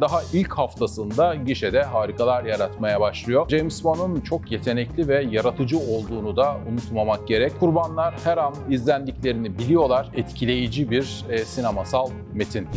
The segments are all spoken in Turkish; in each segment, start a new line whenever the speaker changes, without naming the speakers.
Daha ilk haftasında gişede harikalar yaratmaya başlıyor. James Wan'ın çok yetenekli ve yaratıcı olduğunu da unutmamak gerek. Kurbanlar her an izlendiklerini biliyorlar. Etkileyici bir e, sinemasal metin.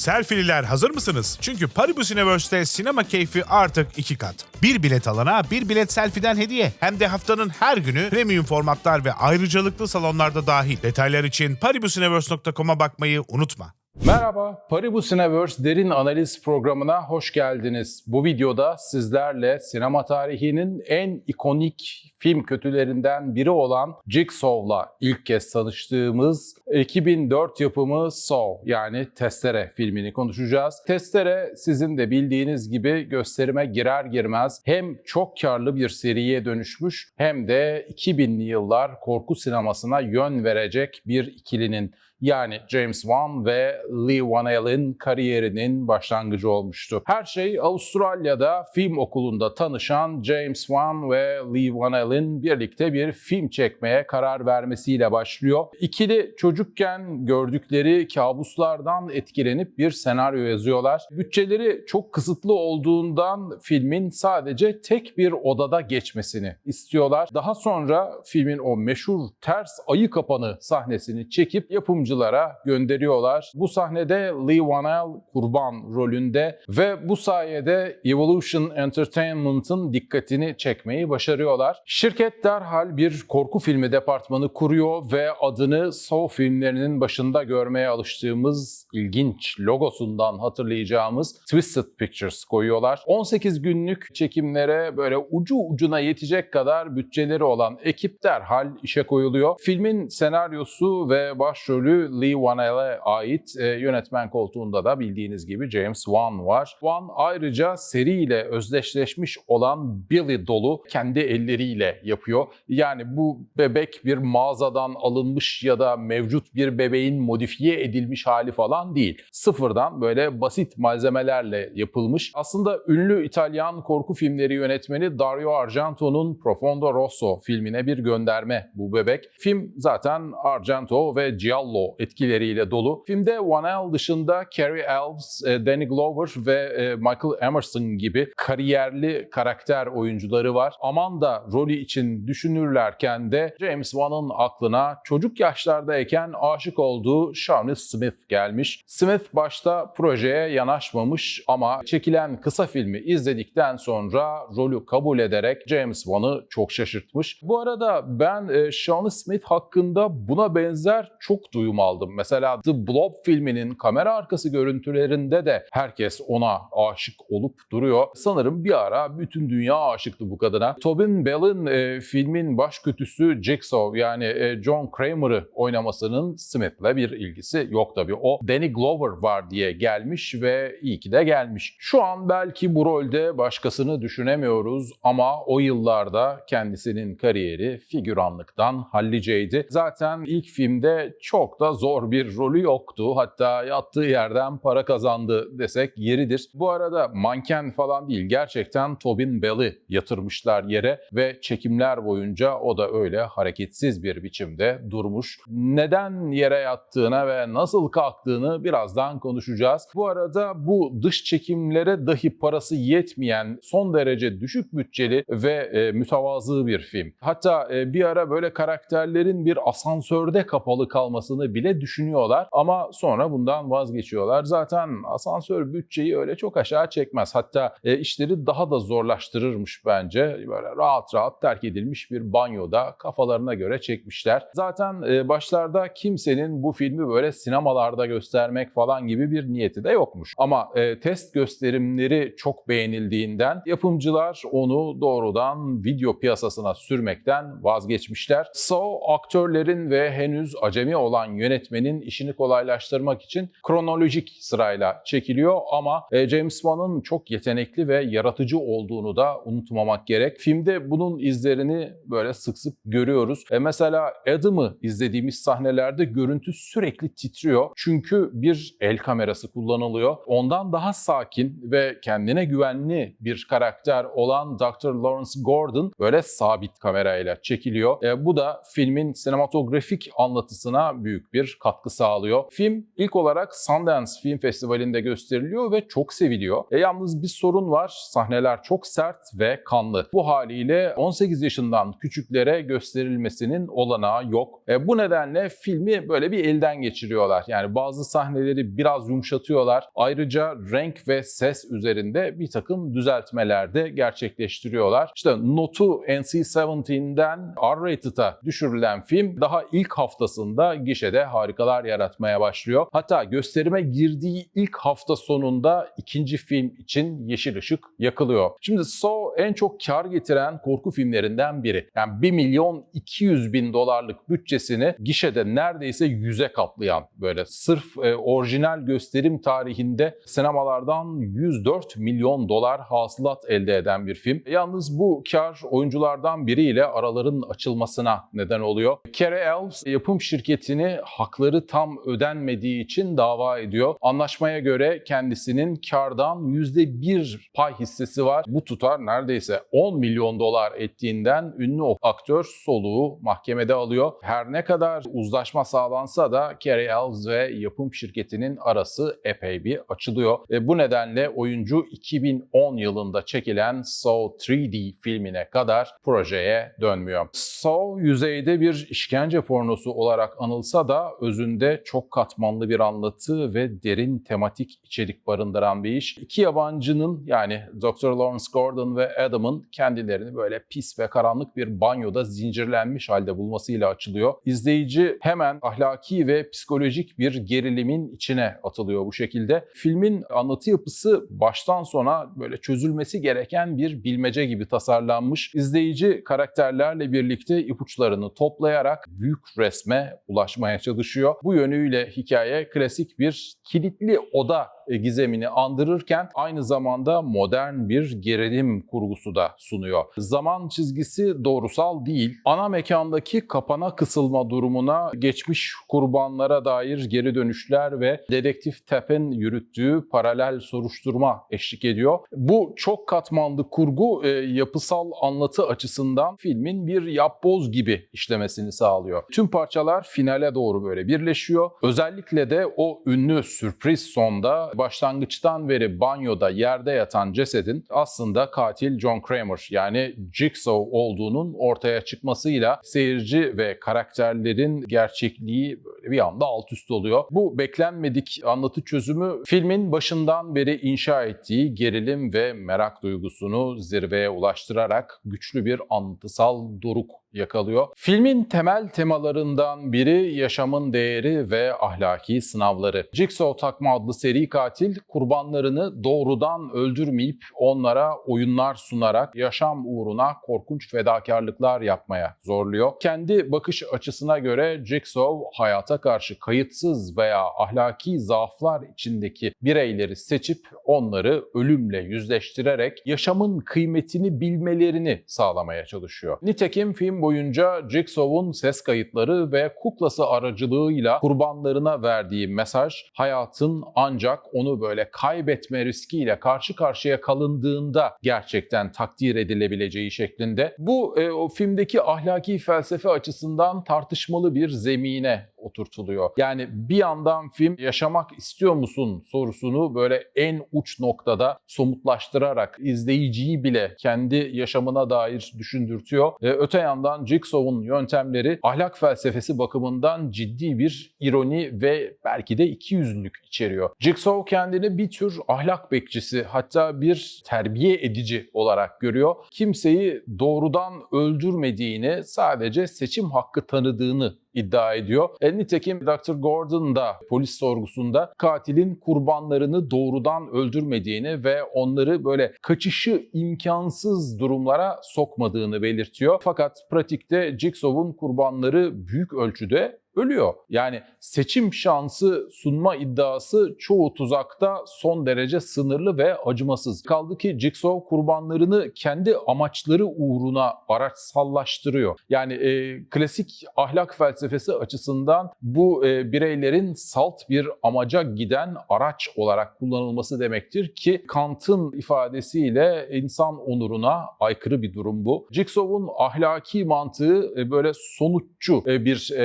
Selfie'liler hazır mısınız? Çünkü Paribus Universe'te sinema keyfi artık iki kat. Bir bilet alana bir bilet selfie'den hediye. Hem de haftanın her günü premium formatlar ve ayrıcalıklı salonlarda dahil. Detaylar için paribusuniverse.com'a bakmayı unutma.
Merhaba, Paribus Universe derin analiz programına hoş geldiniz. Bu videoda sizlerle sinema tarihinin en ikonik film kötülerinden biri olan Jigsaw'la ilk kez tanıştığımız 2004 yapımı Saw yani Testere filmini konuşacağız. Testere sizin de bildiğiniz gibi gösterime girer girmez hem çok karlı bir seriye dönüşmüş hem de 2000'li yıllar korku sinemasına yön verecek bir ikilinin yani James Wan ve Lee Van Allen kariyerinin başlangıcı olmuştu. Her şey Avustralya'da film okulunda tanışan James Wan ve Lee Van Allen birlikte bir film çekmeye karar vermesiyle başlıyor. İkili çocukken gördükleri kabuslardan etkilenip bir senaryo yazıyorlar. Bütçeleri çok kısıtlı olduğundan filmin sadece tek bir odada geçmesini istiyorlar. Daha sonra filmin o meşhur ters ayı kapanı sahnesini çekip yapımcı yapımcılara gönderiyorlar. Bu sahnede Lee Wanell kurban rolünde ve bu sayede Evolution Entertainment'ın dikkatini çekmeyi başarıyorlar. Şirket derhal bir korku filmi departmanı kuruyor ve adını Saw filmlerinin başında görmeye alıştığımız ilginç logosundan hatırlayacağımız Twisted Pictures koyuyorlar. 18 günlük çekimlere böyle ucu ucuna yetecek kadar bütçeleri olan ekip derhal işe koyuluyor. Filmin senaryosu ve başrolü Lee Wanell'e ait e, yönetmen koltuğunda da bildiğiniz gibi James Wan var. Wan ayrıca seriyle özdeşleşmiş olan Billy Doll'u kendi elleriyle yapıyor. Yani bu bebek bir mağazadan alınmış ya da mevcut bir bebeğin modifiye edilmiş hali falan değil. Sıfırdan böyle basit malzemelerle yapılmış. Aslında ünlü İtalyan korku filmleri yönetmeni Dario Argento'nun Profondo Rosso filmine bir gönderme bu bebek. Film zaten Argento ve Giallo etkileriyle dolu. Filmde Wanell dışında Cary Elves, e, Danny Glover ve e, Michael Emerson gibi kariyerli karakter oyuncuları var. Amanda rolü için düşünürlerken de James Wan'ın aklına çocuk yaşlardayken aşık olduğu Shawnee Smith gelmiş. Smith başta projeye yanaşmamış ama çekilen kısa filmi izledikten sonra rolü kabul ederek James Wan'ı çok şaşırtmış. Bu arada ben e, Shawnee Smith hakkında buna benzer çok duyum aldım. Mesela The Blob filminin kamera arkası görüntülerinde de herkes ona aşık olup duruyor. Sanırım bir ara bütün dünya aşıktı bu kadına. Tobin Bell'in e, filmin baş kötüsü Jigsaw yani e, John Kramer'ı oynamasının Smith'le bir ilgisi yok tabii. O Danny Glover var diye gelmiş ve iyi ki de gelmiş. Şu an belki bu rolde başkasını düşünemiyoruz ama o yıllarda kendisinin kariyeri figüranlıktan halliceydi. Zaten ilk filmde çok da zor bir rolü yoktu. Hatta yattığı yerden para kazandı desek yeridir. Bu arada manken falan değil. Gerçekten Tobin Bell'i yatırmışlar yere ve çekimler boyunca o da öyle hareketsiz bir biçimde durmuş. Neden yere yattığına ve nasıl kalktığını birazdan konuşacağız. Bu arada bu dış çekimlere dahi parası yetmeyen son derece düşük bütçeli ve e, mütevazı bir film. Hatta e, bir ara böyle karakterlerin bir asansörde kapalı kalmasını bile düşünüyorlar ama sonra bundan vazgeçiyorlar. Zaten asansör bütçeyi öyle çok aşağı çekmez. Hatta e, işleri daha da zorlaştırırmış bence. Böyle rahat rahat terk edilmiş bir banyoda kafalarına göre çekmişler. Zaten e, başlarda kimsenin bu filmi böyle sinemalarda göstermek falan gibi bir niyeti de yokmuş. Ama e, test gösterimleri çok beğenildiğinden yapımcılar onu doğrudan video piyasasına sürmekten vazgeçmişler. Saw aktörlerin ve henüz acemi olan yönetmenin işini kolaylaştırmak için kronolojik sırayla çekiliyor ama e, James Wan'ın çok yetenekli ve yaratıcı olduğunu da unutmamak gerek. Filmde bunun izlerini böyle sık sık görüyoruz. E mesela Adam'ı izlediğimiz sahnelerde görüntü sürekli titriyor. Çünkü bir el kamerası kullanılıyor. Ondan daha sakin ve kendine güvenli bir karakter olan Dr. Lawrence Gordon böyle sabit kamerayla çekiliyor. E, bu da filmin sinematografik anlatısına büyük bir katkı sağlıyor. Film ilk olarak Sundance Film Festivali'nde gösteriliyor ve çok seviliyor. E, yalnız bir sorun var. Sahneler çok sert ve kanlı. Bu haliyle 18 yaşından küçüklere gösterilmesinin olanağı yok. E, bu nedenle filmi böyle bir elden geçiriyorlar. Yani bazı sahneleri biraz yumuşatıyorlar. Ayrıca renk ve ses üzerinde bir takım düzeltmeler de gerçekleştiriyorlar. İşte notu NC-17'den R-Rated'a düşürülen film daha ilk haftasında gişede harikalar yaratmaya başlıyor. Hatta gösterime girdiği ilk hafta sonunda ikinci film için yeşil ışık yakılıyor. Şimdi Saw en çok kar getiren korku filmlerinden biri. Yani 1 milyon 200 bin dolarlık bütçesini gişede neredeyse yüze katlayan böyle sırf e, orijinal gösterim tarihinde sinemalardan 104 milyon dolar hasılat elde eden bir film. Yalnız bu kar oyunculardan biriyle araların açılmasına neden oluyor. Cary Elves yapım şirketini hakları tam ödenmediği için dava ediyor. Anlaşmaya göre kendisinin kardan %1 pay hissesi var. Bu tutar neredeyse 10 milyon dolar ettiğinden ünlü aktör soluğu mahkemede alıyor. Her ne kadar uzlaşma sağlansa da Cary Elves ve yapım şirketinin arası epey bir açılıyor. Ve bu nedenle oyuncu 2010 yılında çekilen Saw 3D filmine kadar projeye dönmüyor. Saw yüzeyde bir işkence pornosu olarak anılsa da özünde çok katmanlı bir anlatı ve derin tematik içerik barındıran bir iş. İki yabancının yani Dr. Lawrence Gordon ve Adam'ın kendilerini böyle pis ve karanlık bir banyoda zincirlenmiş halde bulmasıyla açılıyor. İzleyici hemen ahlaki ve psikolojik bir gerilimin içine atılıyor bu şekilde. Filmin anlatı yapısı baştan sona böyle çözülmesi gereken bir bilmece gibi tasarlanmış. İzleyici karakterlerle birlikte ipuçlarını toplayarak büyük resme ulaşmaya çalışıyor. Bu yönüyle hikaye klasik bir kilitli oda gizemini andırırken aynı zamanda modern bir gerilim kurgusu da sunuyor. Zaman çizgisi doğrusal değil. Ana mekandaki kapana kısılma durumuna geçmiş kurbanlara dair geri dönüşler ve dedektif Tep'in yürüttüğü paralel soruşturma eşlik ediyor. Bu çok katmanlı kurgu e, yapısal anlatı açısından filmin bir yapboz gibi işlemesini sağlıyor. Tüm parçalar finale doğru böyle birleşiyor. Özellikle de o ünlü sürpriz sonda başlangıçtan beri banyoda yerde yatan cesedin aslında katil John Kramer yani Jigsaw olduğunun ortaya çıkmasıyla seyirci ve karakterlerin gerçekliği böyle bir anda alt üst oluyor. Bu beklenmedik anlatı çözümü filmin başından beri inşa ettiği gerilim ve merak duygusunu zirveye ulaştırarak güçlü bir anlatısal doruk yakalıyor. Filmin temel temalarından biri yaşamın değeri ve ahlaki sınavları. Jigsaw Takma adlı seri katil kurbanlarını doğrudan öldürmeyip onlara oyunlar sunarak yaşam uğruna korkunç fedakarlıklar yapmaya zorluyor. Kendi bakış açısına göre Jigsaw hayata karşı kayıtsız veya ahlaki zaaflar içindeki bireyleri seçip onları ölümle yüzleştirerek yaşamın kıymetini bilmelerini sağlamaya çalışıyor. Nitekim film boyunca Jigsaw'un ses kayıtları ve kuklası aracılığıyla kurbanlarına verdiği mesaj hayatın ancak onu böyle kaybetme riskiyle karşı karşıya kalındığında gerçekten takdir edilebileceği şeklinde. Bu e, o filmdeki ahlaki felsefe açısından tartışmalı bir zemine oturtuluyor. Yani bir yandan film yaşamak istiyor musun sorusunu böyle en uç noktada somutlaştırarak izleyiciyi bile kendi yaşamına dair düşündürtüyor. Ve öte yandan Jigsaw'un yöntemleri ahlak felsefesi bakımından ciddi bir ironi ve belki de ikiyüzlülük içeriyor. Jigsaw kendini bir tür ahlak bekçisi hatta bir terbiye edici olarak görüyor. Kimseyi doğrudan öldürmediğini sadece seçim hakkı tanıdığını iddia ediyor. E, nitekim Dr. Gordon da polis sorgusunda katilin kurbanlarını doğrudan öldürmediğini ve onları böyle kaçışı imkansız durumlara sokmadığını belirtiyor. Fakat pratikte Jigsaw'un kurbanları büyük ölçüde ölüyor. Yani seçim şansı sunma iddiası çoğu tuzakta son derece sınırlı ve acımasız. Kaldı ki Jigsaw kurbanlarını kendi amaçları uğruna araçsallaştırıyor. Yani e, klasik ahlak felsefesi açısından bu e, bireylerin salt bir amaca giden araç olarak kullanılması demektir ki Kant'ın ifadesiyle insan onuruna aykırı bir durum bu. Jigsaw'un ahlaki mantığı e, böyle sonuççu e, bir e,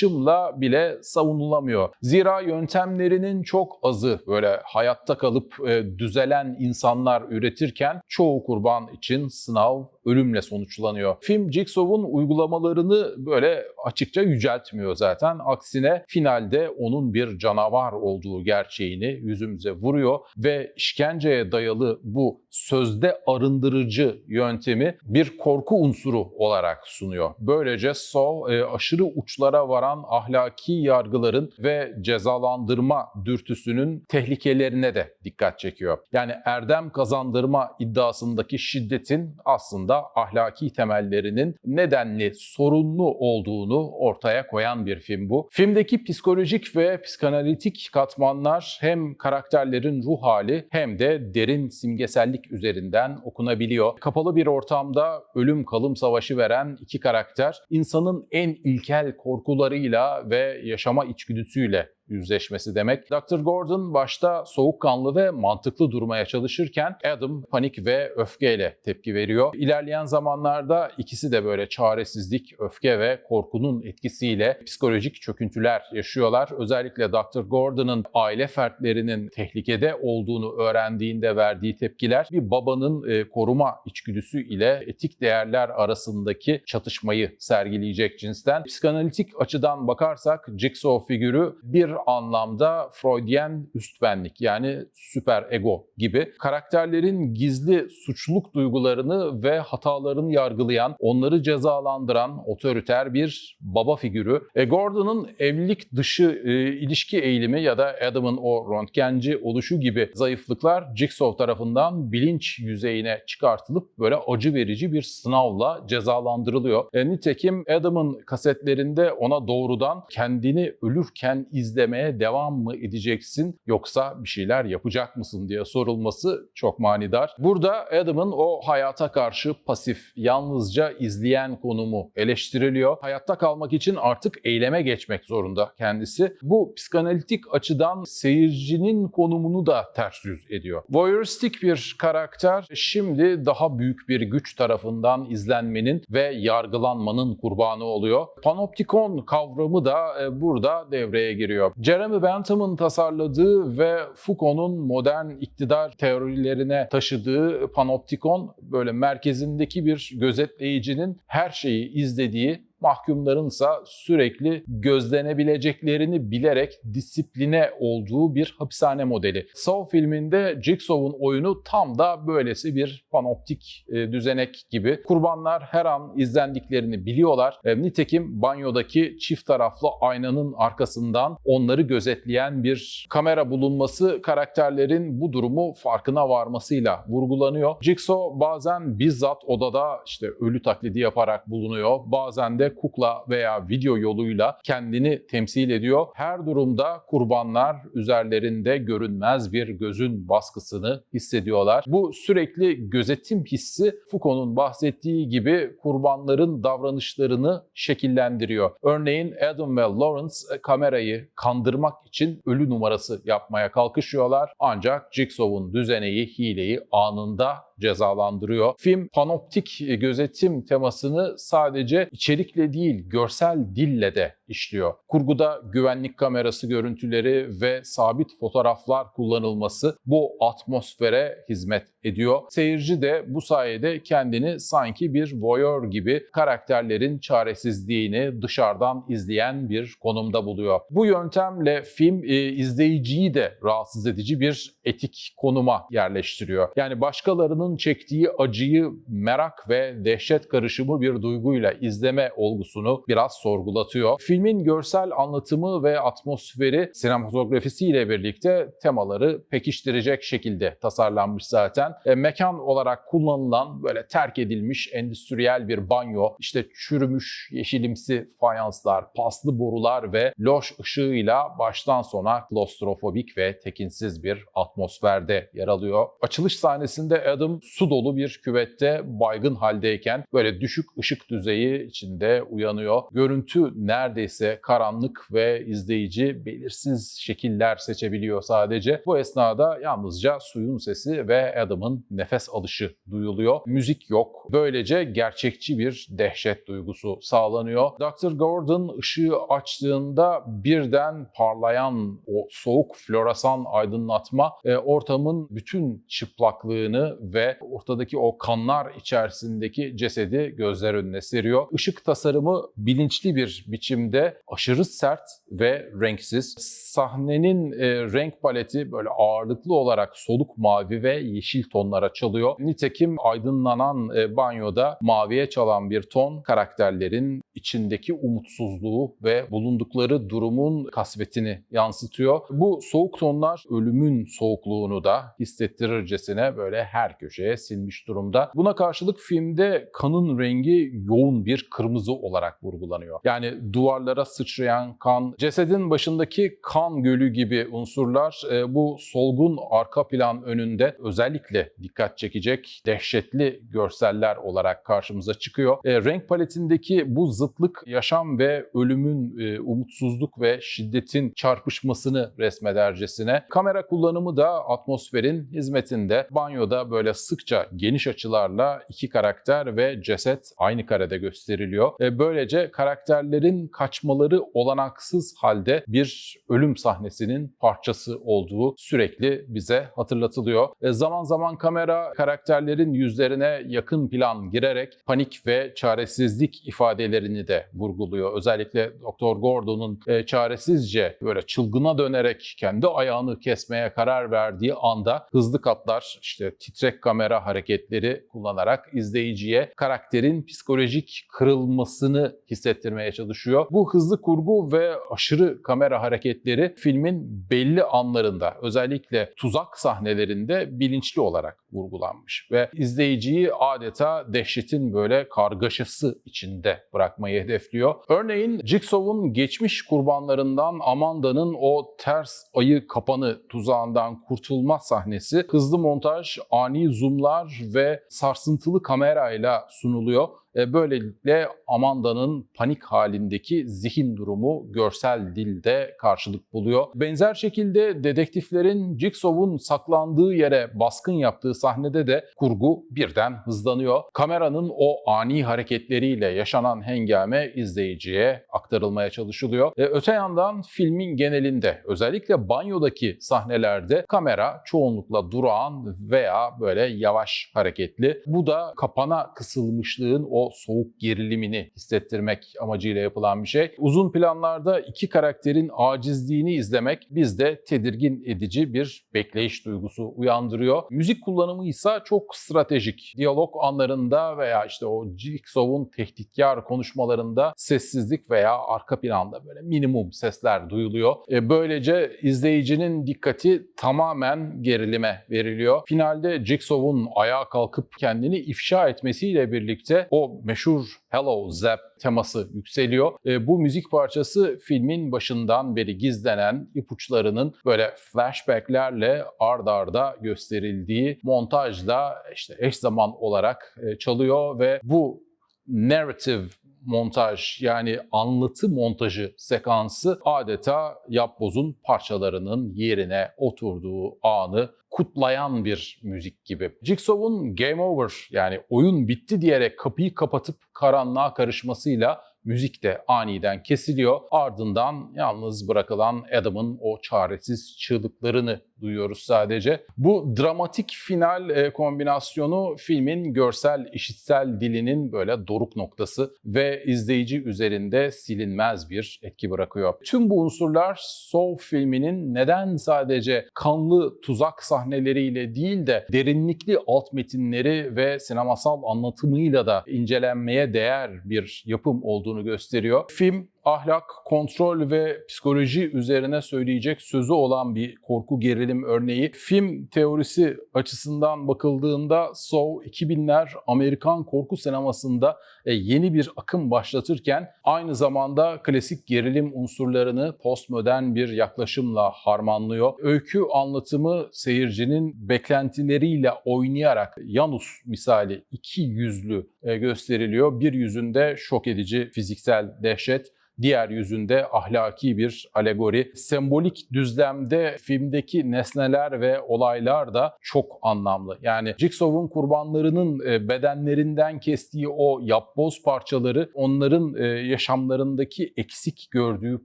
yaklaşımla bile savunulamıyor. Zira yöntemlerinin çok azı böyle hayatta kalıp e, düzelen insanlar üretirken çoğu kurban için sınav ölümle sonuçlanıyor. Film Jigsaw'un uygulamalarını böyle açıkça yüceltmiyor zaten. Aksine finalde onun bir canavar olduğu gerçeğini yüzümüze vuruyor ve işkenceye dayalı bu sözde arındırıcı yöntemi bir korku unsuru olarak sunuyor. Böylece Saw e, aşırı uçlara varan ahlaki yargıların ve cezalandırma dürtüsünün tehlikelerine de dikkat çekiyor. Yani erdem kazandırma iddiasındaki şiddetin aslında ahlaki temellerinin nedenli sorunlu olduğunu ortaya koyan bir film bu. Filmdeki psikolojik ve psikanalitik katmanlar hem karakterlerin ruh hali hem de derin simgesellik üzerinden okunabiliyor. Kapalı bir ortamda ölüm kalım savaşı veren iki karakter insanın en ilkel korkularıyla ve yaşama içgüdüsüyle yüzleşmesi demek. Dr. Gordon başta soğukkanlı ve mantıklı durmaya çalışırken Adam panik ve öfkeyle tepki veriyor. İlerleyen zamanlarda ikisi de böyle çaresizlik, öfke ve korkunun etkisiyle psikolojik çöküntüler yaşıyorlar. Özellikle Dr. Gordon'ın aile fertlerinin tehlikede olduğunu öğrendiğinde verdiği tepkiler bir babanın e, koruma içgüdüsü ile etik değerler arasındaki çatışmayı sergileyecek cinsten. Psikanalitik açıdan bakarsak Jigsaw figürü bir anlamda Freudian üst benlik yani süper ego gibi karakterlerin gizli suçluluk duygularını ve hatalarını yargılayan, onları cezalandıran otoriter bir baba figürü. E, Gordon'ın evlilik dışı e, ilişki eğilimi ya da Adam'ın o röntgenci oluşu gibi zayıflıklar Jigsaw tarafından bilinç yüzeyine çıkartılıp böyle acı verici bir sınavla cezalandırılıyor. E, nitekim Adam'ın kasetlerinde ona doğrudan kendini ölürken izlemeye devam mı edeceksin yoksa bir şeyler yapacak mısın diye sorulması çok manidar. Burada Adam'ın o hayata karşı pasif, yalnızca izleyen konumu eleştiriliyor. Hayatta kalmak için artık eyleme geçmek zorunda kendisi. Bu psikanalitik açıdan seyircinin konumunu da ters yüz ediyor. Voyeuristik bir karakter şimdi daha büyük bir güç tarafından izlenmenin ve yargılanmanın kurbanı oluyor. Panoptikon kavramı da e, burada devreye giriyor. Jeremy Bentham'ın tasarladığı ve Foucault'un modern iktidar teorilerine taşıdığı panoptikon böyle merkezindeki bir gözetleyicinin her şeyi izlediği mahkumlarınsa sürekli gözlenebileceklerini bilerek disipline olduğu bir hapishane modeli. Saw filminde Jigsaw'un oyunu tam da böylesi bir panoptik e, düzenek gibi. Kurbanlar her an izlendiklerini biliyorlar. E, nitekim banyodaki çift taraflı aynanın arkasından onları gözetleyen bir kamera bulunması karakterlerin bu durumu farkına varmasıyla vurgulanıyor. Jigsaw bazen bizzat odada işte ölü taklidi yaparak bulunuyor. Bazen de kukla veya video yoluyla kendini temsil ediyor. Her durumda kurbanlar üzerlerinde görünmez bir gözün baskısını hissediyorlar. Bu sürekli gözetim hissi Foucault'un bahsettiği gibi kurbanların davranışlarını şekillendiriyor. Örneğin Adam ve Lawrence kamerayı kandırmak için ölü numarası yapmaya kalkışıyorlar. Ancak Jigsaw'un düzeneyi, hileyi anında cezalandırıyor. Film panoptik gözetim temasını sadece içerikle değil, görsel dille de işliyor. Kurguda güvenlik kamerası görüntüleri ve sabit fotoğraflar kullanılması bu atmosfere hizmet ediyor. Seyirci de bu sayede kendini sanki bir voyeur gibi karakterlerin çaresizliğini dışarıdan izleyen bir konumda buluyor. Bu yöntemle film e, izleyiciyi de rahatsız edici bir etik konuma yerleştiriyor. Yani başkalarının çektiği acıyı merak ve dehşet karışımı bir duyguyla izleme olgusunu biraz sorgulatıyor. Film Filmin görsel anlatımı ve atmosferi sinematografisiyle birlikte temaları pekiştirecek şekilde tasarlanmış zaten. E, mekan olarak kullanılan böyle terk edilmiş endüstriyel bir banyo, işte çürümüş yeşilimsi fayanslar, paslı borular ve loş ışığıyla baştan sona klostrofobik ve tekinsiz bir atmosferde yer alıyor. Açılış sahnesinde Adam su dolu bir küvette baygın haldeyken böyle düşük ışık düzeyi içinde uyanıyor. Görüntü neredeyse karanlık ve izleyici belirsiz şekiller seçebiliyor sadece. Bu esnada yalnızca suyun sesi ve Adam'ın nefes alışı duyuluyor. Müzik yok. Böylece gerçekçi bir dehşet duygusu sağlanıyor. Dr. Gordon ışığı açtığında birden parlayan o soğuk floresan aydınlatma e, ortamın bütün çıplaklığını ve ortadaki o kanlar içerisindeki cesedi gözler önüne seriyor. Işık tasarımı bilinçli bir biçimde aşırı sert ve renksiz. Sahnenin e, renk paleti böyle ağırlıklı olarak soluk mavi ve yeşil tonlara çalıyor. Nitekim aydınlanan e, banyoda maviye çalan bir ton karakterlerin içindeki umutsuzluğu ve bulundukları durumun kasvetini yansıtıyor. Bu soğuk tonlar ölümün soğukluğunu da hissettirircesine böyle her köşeye sinmiş durumda. Buna karşılık filmde kanın rengi yoğun bir kırmızı olarak vurgulanıyor. Yani duvarlara sıçrayan kan, cesedin başındaki kan gölü gibi unsurlar e, bu solgun arka plan önünde özellikle dikkat çekecek dehşetli görseller olarak karşımıza çıkıyor. E, renk paletindeki bu zıtlık yaşam ve ölümün e, umutsuzluk ve şiddetin çarpışmasını resmedercesine. Kamera kullanımı da atmosferin hizmetinde. Banyoda böyle sıkça geniş açılarla iki karakter ve ceset aynı karede gösteriliyor. E, böylece karakterlerin kaçmaları olanaksız halde bir ölüm sahnesinin parçası olduğu sürekli bize hatırlatılıyor. E, zaman zaman kamera karakterlerin yüzlerine yakın plan girerek panik ve çaresizlik ifadelerini de vurguluyor. Özellikle Dr. Gordon'un e, çaresizce böyle çılgına dönerek kendi ayağını kesmeye karar verdiği anda hızlı katlar işte titrek kamera hareketleri kullanarak izleyiciye karakterin psikolojik kırılmasını hissettirmeye çalışıyor. Bu hızlı kurgu ve aşırı kamera hareketleri filmin belli anlarında özellikle tuzak sahnelerinde bilinçli olarak vurgulanmış ve izleyiciyi adeta dehşetin böyle kargaşası içinde bırakmayı hedefliyor. Örneğin Jigsaw'un geçmiş kurbanlarından Amanda'nın o ters ayı kapanı tuzağından kurtulma sahnesi hızlı montaj, ani zoomlar ve sarsıntılı kamerayla sunuluyor. E, Böylelikle Amanda'nın panik halindeki zihin durumu görsel dilde karşılık buluyor. Benzer şekilde dedektiflerin Jigsaw'un saklandığı yere baskın yaptığı sahnede de kurgu birden hızlanıyor. Kameranın o ani hareketleriyle yaşanan hengame izleyiciye aktarılmaya çalışılıyor. E, öte yandan filmin genelinde özellikle banyodaki sahnelerde kamera çoğunlukla durağan veya böyle yavaş hareketli. Bu da kapana kısılmışlığın o soğuk gerilimini hissettirmek amacıyla yapılan bir şey. Uzun planlarda iki karakterin acizliğini izlemek bizde tedirgin edici bir bekleyiş duygusu uyandırıyor. Müzik kullanımı ise çok stratejik. Diyalog anlarında veya işte o Jigsaw'un tehditkar konuşmalarında sessizlik veya arka planda böyle minimum sesler duyuluyor. E, Böylece izleyicinin dikkati tamamen gerilime veriliyor. Finalde Jigsaw'un ayağa kalkıp kendini ifşa etmesiyle birlikte o meşhur Hello Zap teması yükseliyor. E, bu müzik parçası filmin başından beri gizlenen ipuçlarının böyle flashbacklerle ard arda gösterildiği montajla işte eş zaman olarak e, çalıyor ve bu narrative montaj yani anlatı montajı sekansı adeta yapbozun parçalarının yerine oturduğu anı kutlayan bir müzik gibi. Jigsaw'un Game Over yani oyun bitti diyerek kapıyı kapatıp karanlığa karışmasıyla müzik de aniden kesiliyor. Ardından yalnız bırakılan Adam'ın o çaresiz çığlıklarını duyuyoruz sadece. Bu dramatik final e, kombinasyonu filmin görsel işitsel dilinin böyle doruk noktası ve izleyici üzerinde silinmez bir etki bırakıyor. Tüm bu unsurlar Saw filminin neden sadece kanlı tuzak sahneleriyle değil de derinlikli alt metinleri ve sinemasal anlatımıyla da incelenmeye değer bir yapım olduğunu gösteriyor. Film ahlak, kontrol ve psikoloji üzerine söyleyecek sözü olan bir korku gerilim örneği. Film teorisi açısından bakıldığında Saw 2000'ler Amerikan korku sinemasında e, yeni bir akım başlatırken aynı zamanda klasik gerilim unsurlarını postmodern bir yaklaşımla harmanlıyor. Öykü anlatımı seyircinin beklentileriyle oynayarak Janus misali iki yüzlü e, gösteriliyor. Bir yüzünde şok edici fiziksel dehşet, diğer yüzünde ahlaki bir alegori. Sembolik düzlemde filmdeki nesneler ve olaylar da çok anlamlı. Yani Jigsaw'un kurbanlarının e, bedenlerinden kestiği o yapboz parçaları onların e, yaşamlarındaki eksik gördüğü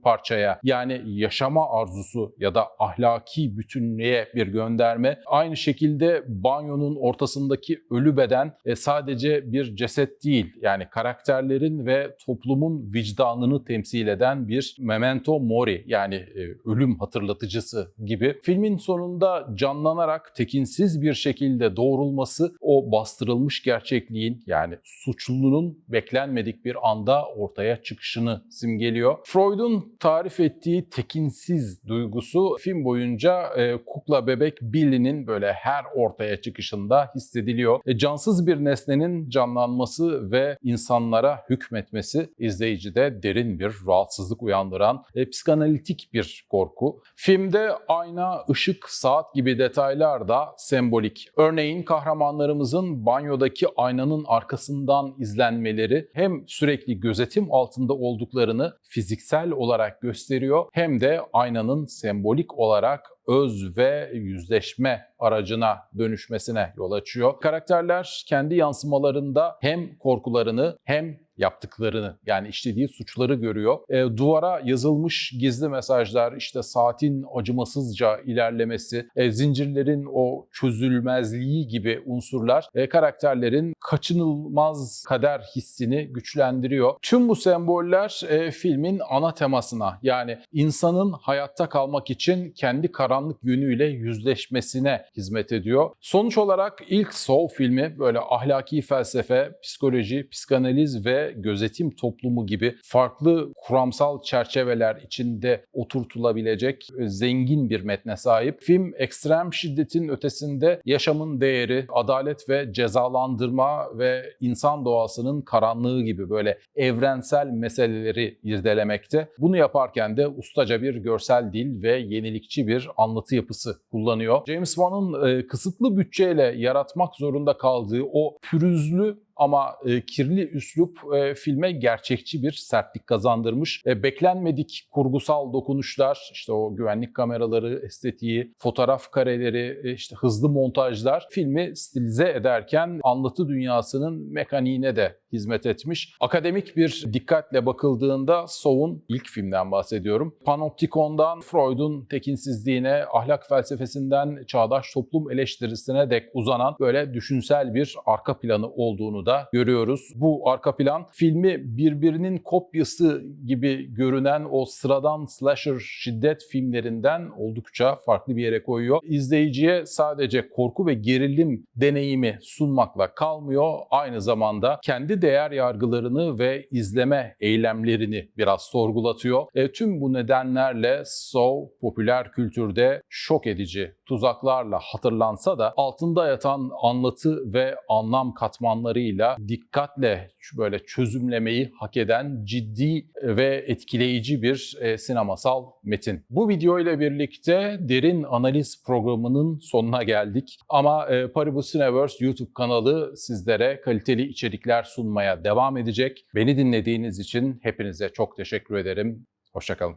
parçaya yani yaşama arzusu ya da ahlaki bütünlüğe bir gönderme. Aynı şekilde banyonun ortasındaki ölü beden e, sadece bir ceset değil. Yani karakterlerin ve toplumun vicdanını temsil eden bir memento mori yani e, ölüm hatırlatıcısı gibi. Filmin sonunda canlanarak tekinsiz bir şekilde doğrulması o bastırılmış gerçekliğin yani suçlunun beklenmedik bir anda ortaya çıkışını simgeliyor. Freud'un tarif ettiği tekinsiz duygusu film boyunca e, kukla bebek Billy'nin böyle her ortaya çıkışında hissediliyor. E, cansız bir nesnenin canlanması ve insanlara hükmetmesi izleyicide derin bir rahatsızlık uyandıran e, psikanalitik bir korku. Filmde ayna, ışık, saat gibi detaylar da sembolik. Örneğin kahramanlarımızın banyodaki aynanın arkasından izlenmeleri hem sürekli gözetim altında olduklarını fiziksel olarak gösteriyor hem de aynanın sembolik olarak öz ve yüzleşme aracına dönüşmesine yol açıyor. Karakterler kendi yansımalarında hem korkularını hem yaptıklarını yani işlediği suçları görüyor. E, duvara yazılmış gizli mesajlar, işte saatin acımasızca ilerlemesi, e, zincirlerin o çözülmezliği gibi unsurlar e, karakterlerin kaçınılmaz kader hissini güçlendiriyor. Tüm bu semboller e, filmin ana temasına yani insanın hayatta kalmak için kendi karanlık yönüyle yüzleşmesine hizmet ediyor. Sonuç olarak ilk Saw filmi böyle ahlaki felsefe, psikoloji, psikanaliz ve gözetim toplumu gibi farklı kuramsal çerçeveler içinde oturtulabilecek e, zengin bir metne sahip. Film ekstrem şiddetin ötesinde yaşamın değeri, adalet ve cezalandırma ve insan doğasının karanlığı gibi böyle evrensel meseleleri irdelemekte. Bunu yaparken de ustaca bir görsel dil ve yenilikçi bir anlatı yapısı kullanıyor. James Wan'ın e, kısıtlı bütçeyle yaratmak zorunda kaldığı o pürüzlü ama e, kirli üslup e, filme gerçekçi bir sertlik kazandırmış. E, beklenmedik kurgusal dokunuşlar, işte o güvenlik kameraları, estetiği, fotoğraf kareleri, e, işte hızlı montajlar filmi stilize ederken anlatı dünyasının mekaniğine de hizmet etmiş. Akademik bir dikkatle bakıldığında Sow'un ilk filmden bahsediyorum. Panoptikon'dan Freud'un tekinsizliğine, ahlak felsefesinden çağdaş toplum eleştirisine dek uzanan böyle düşünsel bir arka planı olduğunu da görüyoruz. Bu arka plan filmi birbirinin kopyası gibi görünen o sıradan slasher şiddet filmlerinden oldukça farklı bir yere koyuyor. İzleyiciye sadece korku ve gerilim deneyimi sunmakla kalmıyor. Aynı zamanda kendi değer yargılarını ve izleme eylemlerini biraz sorgulatıyor. E, tüm bu nedenlerle Saw popüler kültürde şok edici tuzaklarla hatırlansa da altında yatan anlatı ve anlam katmanlarıyla dikkatle böyle çözümlemeyi hak eden ciddi ve etkileyici bir e, sinemasal metin. Bu video ile birlikte derin analiz programının sonuna geldik. Ama e, Paribus Cineverse YouTube kanalı sizlere kaliteli içerikler sunmaya devam edecek. Beni dinlediğiniz için hepinize çok teşekkür ederim. Hoşçakalın.